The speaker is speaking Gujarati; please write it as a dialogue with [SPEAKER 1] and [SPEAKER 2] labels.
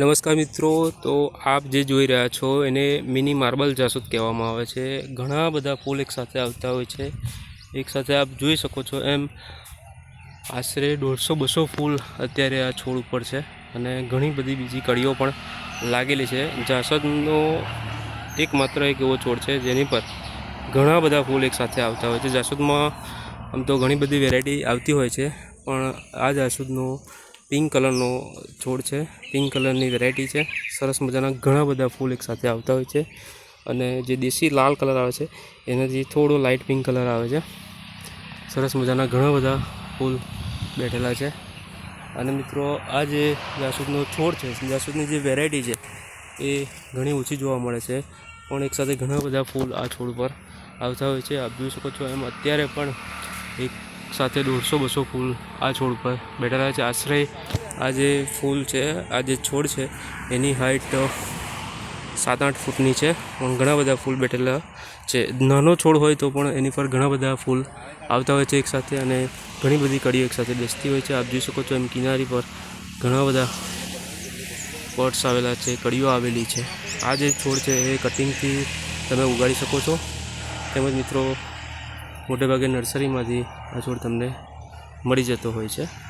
[SPEAKER 1] નમસ્કાર મિત્રો, તો આપ જે જોઈ રહ્યા છો એને મિની માર્બલ જાસૂદ કહેવામાં આવે છે. ઘણા બધા ફૂલ એકસાથે આવતા હોય છે. એકસાથે આપ જોઈ શકો છો એમ આશરે દોઢસો બસો ફૂલ અત્યારે આ છોડ ઉપર છે અને ઘણી બધી બીજી કડીઓ પણ લાગેલી છે. જાસૂદનો એકમાત્ર એક એવો છોડ છે જેની પર ઘણા બધા ફૂલ એકસાથે આવતા હોય છે. જાસૂદમાં આમ તો ઘણી બધી વેરાયટી આવતી હોય છે, પણ આ જાસૂદનો પિંક કલરનો છોડ છે. પિંક કલરની વેરાયટી છે. સરસ મજાના ઘણા બધા ફૂલ એકસાથે આવતા હોય છે. અને જે દેશી લાલ કલર આવે છે, એનાથી થોડો લાઇટ પિંક કલર આવે છે. સરસ મજાના ઘણા બધા ફૂલ બેઠેલા છે. અને મિત્રો, આ જે જાસૂદનો છોડ છે, જાસૂદની જે વેરાયટી છે, એ ઘણી ઓછી જોવા મળે છે. પણ એકસાથે ઘણા બધા ફૂલ આ છોડ પર આવતા હોય છે. આપ જોઈ શકો છો એમ, અત્યારે પણ એક સાથે દોઢસો બસો ફૂલ આ છોડ પર બેઠેલા છે. આશરે આ જે ફૂલ છે, આ જે છોડ છે, એની હાઇટ સાત આઠ ફૂટની છે. પણ ઘણા બધા ફૂલ બેઠેલા છે. નાનો છોડ હોય તો પણ એની પર ઘણા બધા ફૂલ આવતા હોય છે એકસાથે અને ઘણી બધી કડીઓ એકસાથે બેસતી હોય છે. આપ જોઈ શકો છો એમ કિનારી પર ઘણા બધા પોટ્સ આવેલા છે, કડીઓ આવેલી છે. આ જે છોડ છે, એ કટિંગથી તમે ઉગાડી શકો છો. તેમજ મિત્રો, મોટેભાગે નર્સરીમાંથી આ છોડ તમને મળી જતો હોય છે.